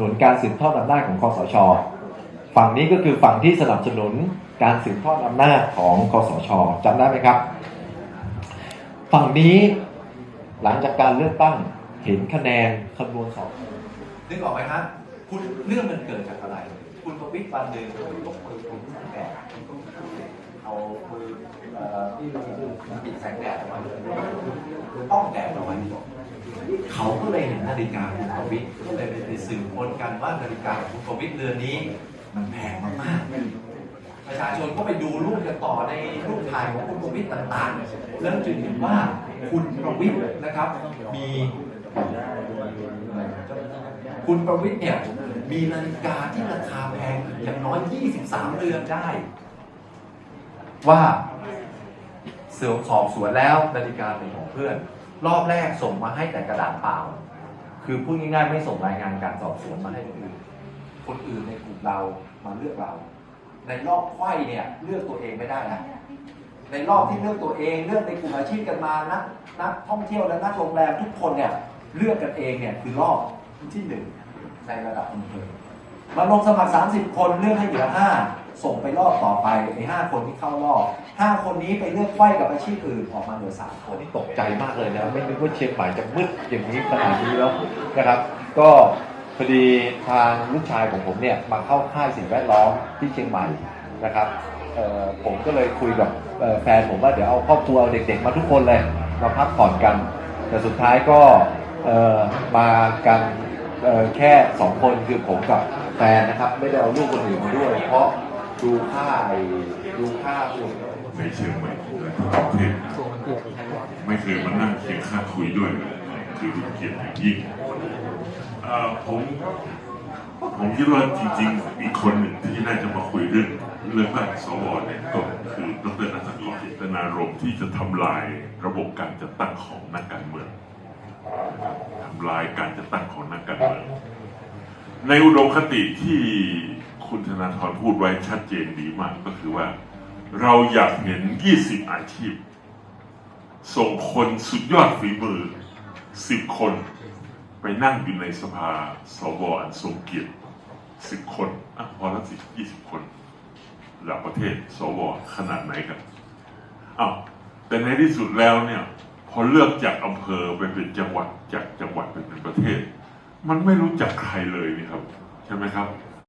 นุนการสืบทอดอำนาจของคอสช ฝั่งนี้ก็คือฝั่งที่สนับสนุนการสืบทอดอำนาจของคอสชจำได้ไหมครับ ฝั่งนี้หลังจากการเลือกตั้งเห็นคะแนนคำนวณสอบนึกออกไหมฮะคุณเรื่องมันเกิดจากอะไร คุณประวิตรวันหนึ่งยกมือคุณแสงแดดเอามือเอ่อที่ปิดแสงแดดเอาไว้ป้องแดดเอาไว้ เขาก็เลยเห็นนาฬิกาคุณประวิตรก็เลยไปสืบค้นกันว่านาฬิกาของคุณประวิตรเรือนนี้ มันแพงมากๆประชาชนก็ไปดูรูปกันต่อในรูปถ่ายของคุณประวิตรต่างๆ แล้วจึงเห็นว่าคุณประวิตรนะครับ มีคุณประวิตรเนี่ยมีนาฬิกาที่ราคาแพงอย่างน้อย 23 เรือนได้ ว่าเสือสอบสวนแล้วนาฬิกาเป็นของเพื่อน รอบแรกส่งมาให้แต่กระดาษเปล่า คือพูดง่ายๆไม่ส่งรายงานการสอบสวนมาให้คนอื่น คนอื่นในกลุ่มเรามาเลือกเรา ในรอบไขว้เนี่ยเลือกตัวเองไม่ได้นะ ในรอบที่เลือกตัวเองเลือกในกลุ่มอาชีพกันมานักนักท่องเที่ยวและนักโรงแรมทุกคนเนี่ยเลือกกันเองเนี่ยคือรอบที่หนึ่งในระดับอำเภอ มาลงสมัคร 30 คนเลือกให้เหลือ 5 ส่งไปรอบต่อไปไอ้ห้าคนที่เข้ารอบ 5 คนนี้ไปเลือกไขว้กับอาชีพอื่นออกมาเหลือ 3 คนนี่ตกใจมากเลยนะ ไม่นึกว่าเชียงใหม่จะมืดอย่างนี้ขนาดนี้แล้วนะครับ ก็พอดีทางลูกชายของผมเนี่ยมาเข้าค่ายสิ่งแวดล้อมที่เชียงใหม่นะครับผมก็เลยคุยกับแฟนผมว่าเดี๋ยวเอาครอบครัวเอาเด็กๆ มาทุกคนเลยมาพักผ่อนกัน แต่สุดท้ายก็มากันแค่สองคนคือผมกับ แฟนนะครับ ไม่ได้เอาลูกคนอื่นมาด้วย เพราะดูค่าไอ้ดูค่าฝุ่นในเชียงใหม่และทั่วประเทศไม่เคยมานั่งเคียงข้างคุยด้วยเลยคือเป็นเกียรติอย่างยิ่งเอ่อผมผมคิดว่าจริงๆ อีกคนหนึ่งที่น่าจะมาคุยเรื่องเรื่องตั้งสวเนี่ยก็คือดรนัทกรเจตนารมณ์ที่จะทำลายระบบการจัดตั้งของนักการเมืองทำลายการจัดตั้งของนักการเมือง ในอุดมคติที่คุณธนาธรพูดไว้ชัดเจนดีมากก็คือว่า เราอยากเห็น 20 อาชีพ ส่งคนสุดยอดฝีมือ 10 คนไปนั่งอยู่ในสภาสวอันทรงเกียรติ10 คนอะพอแล้วสิ20 คนระดับประเทศสวขนาดไหนกันอ้าวแต่ในที่สุดแล้วเนี่ยพอเลือกจากอำเภอไปเป็นจังหวัดจากจังหวัดไปเป็นประเทศ มันไม่รู้จักใครเลยนี่ครับ ใช่ไหมครับ